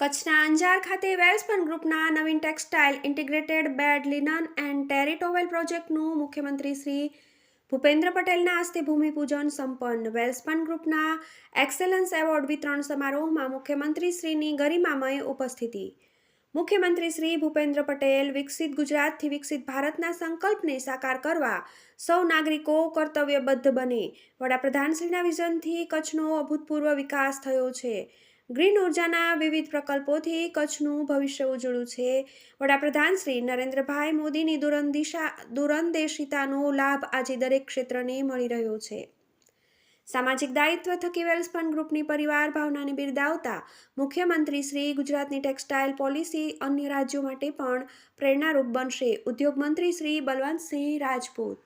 કચ્છના અંજાર ખાતે વેલ્સપન ગ્રુપના નવીન textile, integrated bed, linen and terry towel પ્રોજેક્ટનું મુખ્યમંત્રી શ્રી ભૂપેન્દ્ર પટેલના હસ્તે ભૂમિપૂજન સંપન્ન. વેલ્સપન ગ્રુપના એક્સેલન્સ એવોર્ડ વિતરણ સમારોહમાં મુખ્યમંત્રી શ્રીની ગરિમામય ઉપસ્થિતિ. મુખ્યમંત્રી શ્રી ભૂપેન્દ્ર પટેલ વિકસિત ગુજરાતથી વિકસિત ભારતના સંકલ્પને સાકાર કરવા સૌ નાગરિકો કર્તવ્યબદ્ધ બને. વડાપ્રધાનશ્રીના વિઝનથી કચ્છનો અભૂતપૂર્વ વિકાસ થયો છે. ગ્રીન ઉર્જાના વિવિધ પ્રકલ્પોથી કચ્છનું ભવિષ્ય ઉજળું છે. વડાપ્રધાન શ્રી નરેન્દ્રભાઈ મોદીની દૂરંદિશા દૂરંદેશિતાનો લાભ આજે દરેક ક્ષેત્રને મળી રહ્યો છે. સામાજિક દાયિત્વ થકી વેલ્સપન ગ્રુપની પરિવાર ભાવનાને બિરદાવતા મુખ્યમંત્રી શ્રી ગુજરાતની ટેક્સટાઇલ પોલિસી અન્ય રાજ્યો માટે પણ પ્રેરણારૂપ બનશે. ઉદ્યોગ મંત્રી શ્રી બલવંતસિંહ રાજપૂત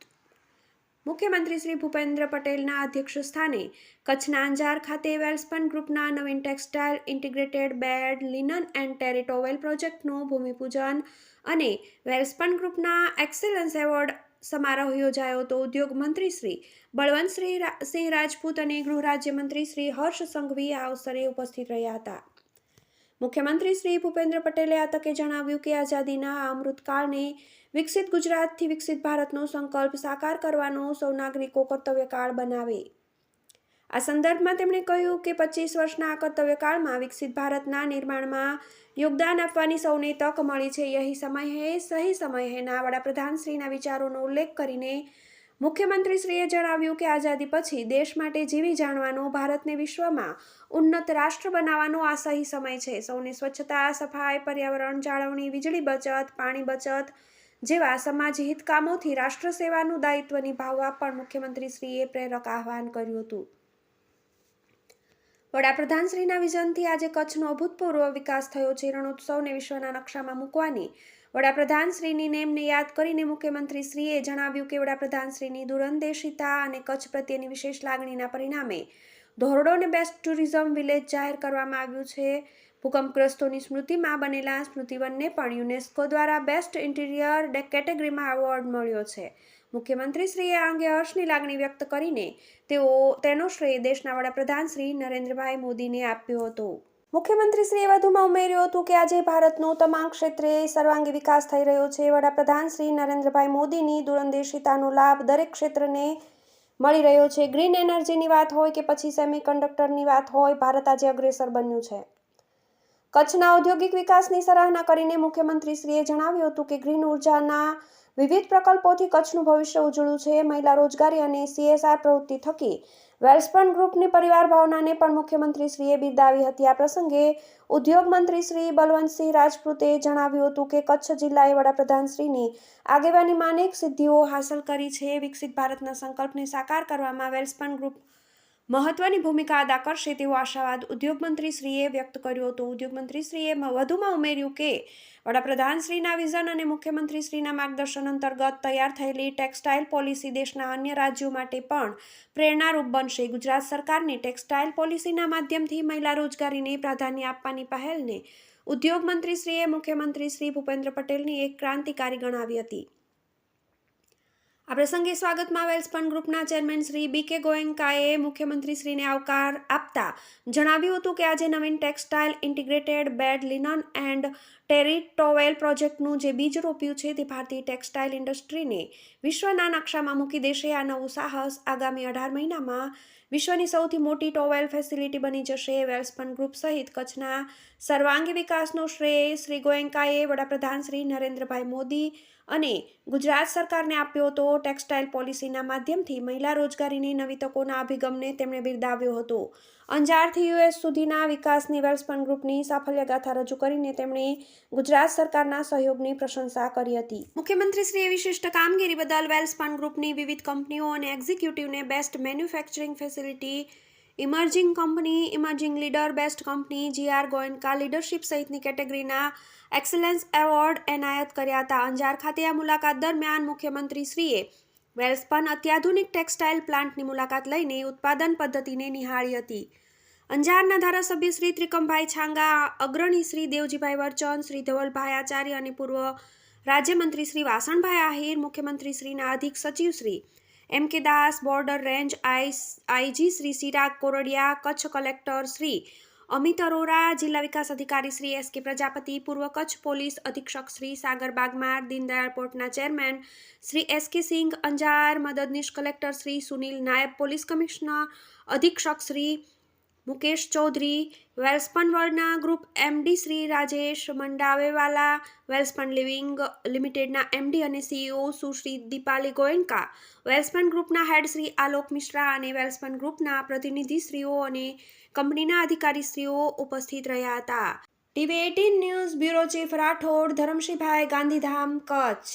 મુખ્યમંત્રી શ્રી ભૂપેન્દ્ર પટેલના અધ્યક્ષ સ્થાને કચ્છના અંજાર ખાતે વેલ્સપન ગ્રુપના નવીન textile integrated bed, linen and terry towel પ્રોજેક્ટનું ભૂમિપૂજન અને વેલ્સપન ગ્રુપના એક્સેલન્સ એવોર્ડ સમારોહ યોજાયો તો ઉદ્યોગ મંત્રી શ્રી બળવંતશ્રી સિંહ રાજપૂત અને ગૃહ રાજ્યમંત્રી શ્રી હર્ષ સંઘવી આ અવસરે ઉપસ્થિત રહ્યા હતા. મુખ્યમંત્રી શ્રી ભૂપેન્દ્ર પટેલે આ તકે જણાવ્યું કે આઝાદીના અમૃતકાળને વિકસિત ગુજરાતથી વિકસિત ભારતનો સંકલ્પ સાકાર કરવાનો સૌ નાગરિકો કર્તવ્યકાળ બનાવે. આ સંદર્ભમાં તેમણે કહ્યું કે પચીસ વર્ષના આ કર્તવ્યકાળમાં વિકસિત ભારતના નિર્માણમાં યોગદાન આપવાની સૌને તક મળી છે. યહી સમય હે સહી સમય હે ના વડાપ્રધાનશ્રીના વિચારોનો ઉલ્લેખ કરીને મુખ્યમંત્રીશ્રીએ જણાવ્યું કે આઝાદી પછી દેશ માટે જીવી જાણવાનો, ભારતને વિશ્વમાં ઉન્નત રાષ્ટ્ર બનાવવાનો આ સહી સમય છે. સૌને સ્વચ્છતા, સફાઈ, પર્યાવરણ, જાળવણી, વીજળી બચત, પાણી બચત જેવા સમાજ હિત કામોથી રાષ્ટ્ર સેવાનું દાયિત્વ નિભાવવા પણ મુખ્યમંત્રીશ્રીએ પ્રેરક આહવાન કર્યું હતું. વડાપ્રધાનશ્રીના વિઝનથી આજે કચ્છનો અભૂતપૂર્વ વિકાસ થયો છે. રણોત્સવને વિશ્વના નકશામાં મૂકવાની વડાપ્રધાનશ્રીની નેમને યાદ કરીને મુખ્યમંત્રીશ્રીએ જણાવ્યું કે વડાપ્રધાનશ્રીની દૂરંદેશિતા અને કચ્છ પ્રત્યેની વિશેષ લાગણીના પરિણામે ધોરડોને બેસ્ટ ટુરિઝમ વિલેજ જાહેર કરવામાં આવ્યું છે. ભૂકંપગ્રસ્તોની સ્મૃતિમાં બનેલા સ્મૃતિવનને પણ યુનેસ્કો દ્વારા બેસ્ટ ઇન્ટિરિયર કેટેગરીમાં એવોર્ડ મળ્યો છે. મુખ્યમંત્રીશ્રીએ આ અંગે હર્ષની લાગણી વ્યક્ત કરીને તેઓ, તેનો શ્રેય દેશના વડાપ્રધાન શ્રી નરેન્દ્રભાઈ મોદીને આપ્યો હતો. મુખ્યમંત્રીશ્રીએ વધુમાં ઉમેર્યું હતું કે આજે ભારતનો તમામ ક્ષેત્રે સર્વાંગી વિકાસ થઈ રહ્યો છે. વડાપ્રધાન શ્રી નરેન્દ્રભાઈ મોદીની દૂરંદેશિતાનો લાભ દરેક ક્ષેત્રને મળી રહ્યો છે. ગ્રીન એનર્જીની વાત હોય કે પછી સેમિકન્ડક્ટરની વાત હોય, ભારત આજે અગ્રેસર બન્યું છે. કચ્છના ઔદ્યોગિક વિકાસની સરાહના કરીને મુખ્યમંત્રીશ્રીએ જણાવ્યું હતું કે ગ્રીન ઉર્જાના વિવિધ પ્રકલ્પોથી કચ્છનું ભવિષ્ય ઉજળું છે. મહિલા રોજગારી અને સીએસઆર પ્રવૃત્તિ થકી વેલ્સપન ગ્રુપની પરિવાર ભાવનાને પણ મુખ્યમંત્રીશ્રીએ બિરદાવી હતી. આ પ્રસંગે ઉદ્યોગ મંત્રી શ્રી બલવંતસિંહ રાજપૂતે જણાવ્યું હતું કે કચ્છ જિલ્લાએ વડાપ્રધાનશ્રીની આગેવાનીમાં અનેક સિદ્ધિઓ હાંસલ કરી છે. વિકસિત ભારતના સંકલ્પને સાકાર કરવામાં વેલ્સપન ગ્રુપ મહત્વની ભૂમિકા અદા કરશે તેવો આશાવાદ ઉદ્યોગ મંત્રીશ્રીએ વ્યક્ત કર્યો હતો. ઉદ્યોગ મંત્રીશ્રીએ વધુમાં ઉમેર્યું કે, વડાપ્રધાનશ્રીના વિઝન અને મુખ્યમંત્રીશ્રીના માર્ગદર્શન અંતર્ગત તૈયાર થયેલી ટેક્સટાઇલ પોલિસી દેશના અન્ય રાજ્યો માટે પણ પ્રેરણારૂપ બનશે. ગુજરાત સરકારની ટેક્સટાઇલ પોલિસીના માધ્યમથી મહિલા રોજગારીને પ્રાધાન્ય આપવાની પહેલને ઉદ્યોગ મંત્રીશ્રીએ મુખ્યમંત્રી શ્રી ભૂપેન્દ્ર પટેલની એક ક્રાંતિકારી ગણાવી હતી. આ પ્રસંગે સ્વાગતમાં વેલ્સપન ગ્રુપના ચેરમેન શ્રી બી કે ગોયંકાએ મુખ્યમંત્રીશ્રીને આવકાર આપતા જણાવ્યું હતું કે આજે નવીન textile, integrated bed, linen and terry towel પ્રોજેક્ટનું જે બીજ રોપ્યું છે તે ભારતીય ટેક્સટાઇલ ઇન્ડસ્ટ્રીને વિશ્વના નકશામાં મૂકી દેશે. આ નવું સાહસ આગામી અઢાર મહિનામાં વિશ્વની સૌથી મોટી ટોવેલ ફેસિલિટી બની જશે. વેલ્સપન ગ્રુપ સહિત કચ્છના સર્વાંગી વિકાસનો શ્રેય શ્રી ગોયંકાએ વડાપ્રધાન શ્રી નરેન્દ્રભાઈ મોદી અને ગુજરાત સરકારને આપ્યો હતો ટેક્સટાઇલ પોલિસીના માધ્યમથી મહિલા રોજગારીની નવી તકોના અભિગમને તેમણે બિરદાવ્યો હતો. અંજારથી યુએસ સુધીના વિકાસની વેલ્સપન ગ્રુપની સાફલ્યગાથા રજૂ કરીને તેમણે ગુજરાત સરકારના સહયોગની પ્રશંસા કરી હતી. મુખ્યમંત્રીશ્રીએ વિશિષ્ટ કામગીરી બદલ વેલ્સપન ગ્રુપની વિવિધ કંપનીઓ અને એક્ઝિક્યુટિવને best manufacturing facility emerging company emerging leader best company GR Goenka leadership સહિતની કેટેગરીના એક્સલન્સ એવોર્ડ એનાયત કર્યા હતા. અંજાર ખાતે આ મુલાકાત દરમિયાન મુખ્યમંત્રીશ્રીએ વેલ્સપન અત્યાધુનિક ટેક્સટાઇલ પ્લાન્ટની મુલાકાત લઈને ઉત્પાદન પદ્ધતિને નિહાળી હતી. અંજારના ધારાસભ્ય શ્રી ત્રિકમભાઈ છાંગા, અગ્રણી શ્રી દેવજીભાઈ વર્ચન, શ્રી ધવલભાઈ આચાર્ય અને પૂર્વ રાજ્યમંત્રી શ્રી વાસણભાઈ આહિર મુખ્યમંત્રી શ્રીના અધિક સચિવ Shri M K Das border range I IG Shri Sirag Kordia, Kutch collector Shri Amit Arora, જિલ્લા વિકાસ અધિકારી શ્રી એસ કે પ્રજાપતિ, પૂર્વ કચ્છ પોલીસ અધિક્ષક Shri Sagar Bagmar, Deendayal પોર્ટના chairman Shri S K Singh Anjar, મદદનીશ કલેક્ટર શ્રી સુનિલ નાયબ પોલીસ કમિશનર, અધિક્ષક Shri Mukesh Chaudhary, Welspun વર્લ્ડના group MD Shri Rajesh Mandawewala, Welspun living લિમિટેડના એમડી અને સીઈઓ સુશ્રી દીપાલી ગોયન્કા વેલ્સપન ગ્રુપના હેડ શ્રી આલોક મિશ્રા અને વેલ્સપન ગ્રુપના પ્રતિનિધિશ્રીઓ અને કંપનીના અધિકારીશ્રીઓ ઉપસ્થિત રહ્યા હતા. TV eighteen news bureau chief Rathod Dharamshibhai Gandhidham, Kutch.